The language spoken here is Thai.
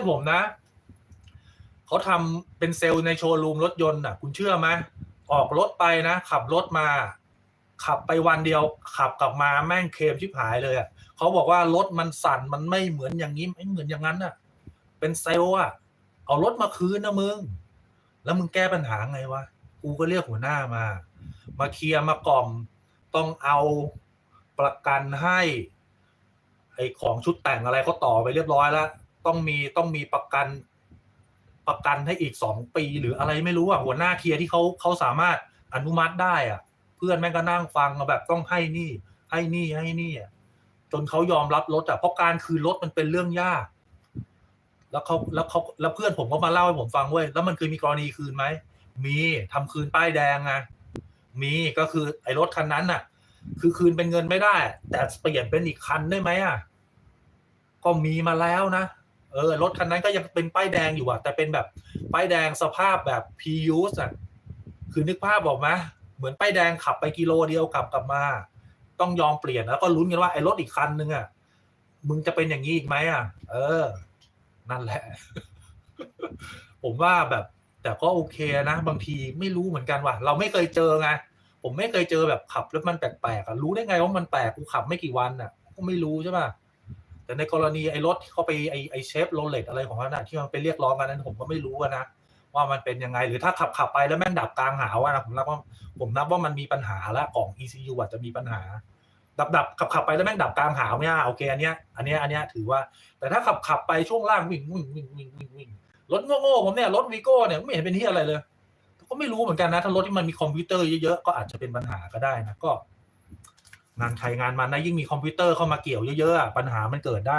อนผมนะ เขาทำเป็นเซลล์ในโชว์รูมรถยนต์อะ คุณเชื่อไหมออกรถไปนะ ขับรถมา ขับไปวันเดียว ขับกลับมาแม่งเคลมชิบหายเลยอะเขาบอกว่ารถมันสั่นมันไม่เหมือนอย่างนี้ไม่เหมือนอย่างนั้นอะ เป็นเซลล์อะ เอารถมาคืนนะมึง แล้วมึงแก้ปัญหาไงวะกูก็เรียกหัวหน้ามา มาเคลียร์มากล่อม ต้องเอาประกันให้ไอของชุดแต่งอะไรเขาต่อไปเรียบร้อยแล้ว ต้องมีต้องมีประกันประกันให้อีกสองปีหรืออะไรไม่รู้อะหัวหน้าเคลียร์ที่เขาเขาสามารถอนุมัติได้อะ เพื่อนแม่งก็นั่งฟังแบบต้องให้นี่ ให้นี่ให้นี่อะจนเขายอมรับรถอะเพราะการคืนรถมันเป็นเรื่องยาก แล้วเขาแล้วเขาแล้วเพื่อนผมก็มาเล่าให้ผมฟังเว้ยแล้วมันเคยมีกรณีคืนไหมมีทำคืนป้ายแดงไงมีก็คือไอ้รถคันนั้นน่ะ คือคืนเป็นเงินไม่ได้ แต่เปลี่ยนเป็นอีกคันได้ไหมอะก็มีมาแล้วนะ เออรถคันนั้นก็ยังเป็นป้ายแดงอยู่อะ แต่เป็นแบบป้ายแดงสภาพแบบ p u s อะคือนึกภาพบอกไหมเหมือนป้ายแดงขับไปกิโลเดียวกลับกลับมา ต้องยอมเปลี่ยนแล้วก็ลุ้นกันว่าไอ้รถอีกคันนึงอะมึงจะเป็นอย่างนี้อีกไหมอะ เออ นั่นแหละ ผมว่าแบบ แต่ก็โอเคนะ บางทีไม่รู้เหมือนกันว่ะเราไม่เคยเจอไงผมไม่เคยเจอแบบขับแล้วมันแปลกๆอะรู้ได้ไงว่ามันแปลกกูขับไม่กี่วันอะก็ไม่รู้ใช่ป่ะ แต่ในกรณีไอ้รถที่เขาไปไอ้ไอ้เชฟโรเลตอะไรของมันน่ะที่มันไปเรียกร้องกันนั้นผมก็ไม่รู้นะว่ามันเป็นยังไงหรือถ้าขับขับไปแล้วแม่งดับกลางหาวนะผมนับว่าผมนับว่ามันมีปัญหาแล้วของ ECU อาจจะมีปัญหา ดับดับขับขับไปแล้วแม่งดับกลางหาวเนี่ยโอเคอันเนี้ยอันเนี้ยอันเนี้ยถือว่า แต่ถ้าขับขับไปช่วงล่างวิ่งวิ่งวิ่งวิ่งวิ่งวิ่งรถโง่ๆผมเนี่ยรถวีโก้เนี่ยไม่เห็นเป็นที่อะไรเลย ก็ไม่รู้เหมือนกันนะถ้ารถที่มันมีคอมพิวเตอร์เยอะๆก็อาจจะเป็นปัญหาก็ได้นะก็ งานใครงานมันนะยิ่งมีคอมพิวเตอร์เข้ามาเกี่ยวเยอะๆปัญหามันเกิดได้